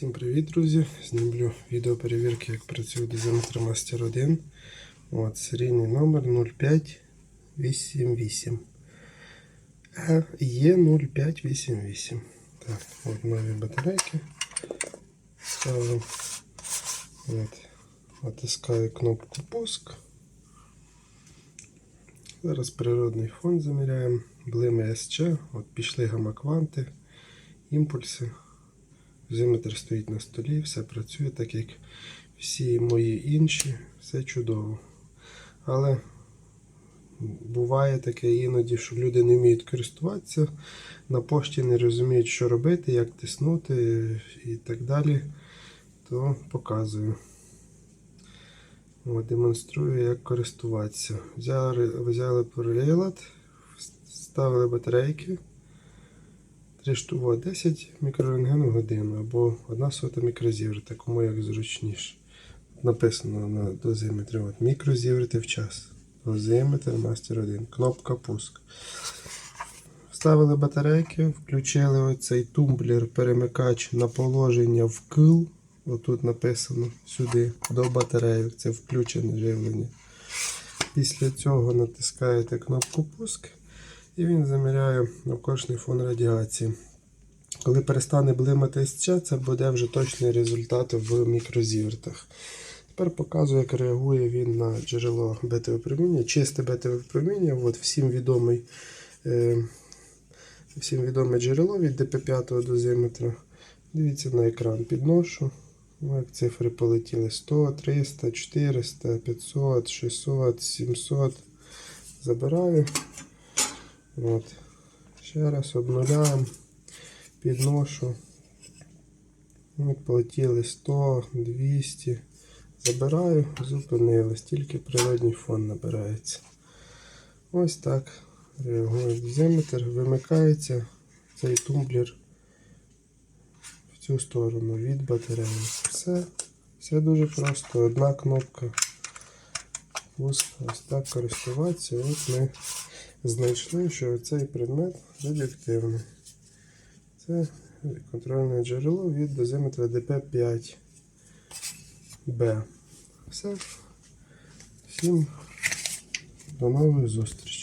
Всім привіт, друзі! Знімлю відео перевірки, як працює дозиметр Master 1. От, серійний номер 0588. Е, Є 0588. Так, от нові батарейки. Ставлю. От, натискаю кнопку пуск. Зараз природний фон заміряємо. Блими СЧ, от пішли гамакванти, імпульси. Зиметр стоїть на столі, все працює так, як всі мої інші, все чудово. Але буває таке іноді, що люди не вміють користуватися, на пошті не розуміють, що робити, як тиснути і так далі, то показую. Демонструю, як користуватися. Взяли, взяли прилад, вставили батарейки. 3 штуки 10 мікрорентген в годину або 1 сота мікрозіврити, кому як зручніше. Написано на дозиметрі от, мікрозіврити в час. Дозиметр мастер 1. Кнопка пуск. Вставили батарейки, включили оцей тумблер перемикач на положення в кил. Отут написано сюди до батареї. Це включене живлення. Після цього натискаєте кнопку пуск він заміряє навколишній фон радіації. Коли перестане блимати СЧ, це буде вже точний результат в мікрозівертах. Тепер показую, як реагує він на джерело бета-випроміння. Чисте бета-випроміння, от всім відомий, е, всім відоме джерело від ДП5 дозиметра. Дивіться на екран, підношу. Ну, Як цифри полетіли 100, 300, 400, 500, 600, 700. Забираю. От. Ще раз обнуляємо, підношу. От, полетіли 100, 200. Забираю, зупинились, тільки природній фон набирається. Ось так реагує дозиметр, вимикається цей тумблер в цю сторону від батареї. Все, все дуже просто. Одна кнопка. Пуск, ось так користуватися. От ми знайшли, що цей предмет радіоактивний. Це контрольне джерело від дозиметра ДП5Б. Все. Всім до нової зустрічей.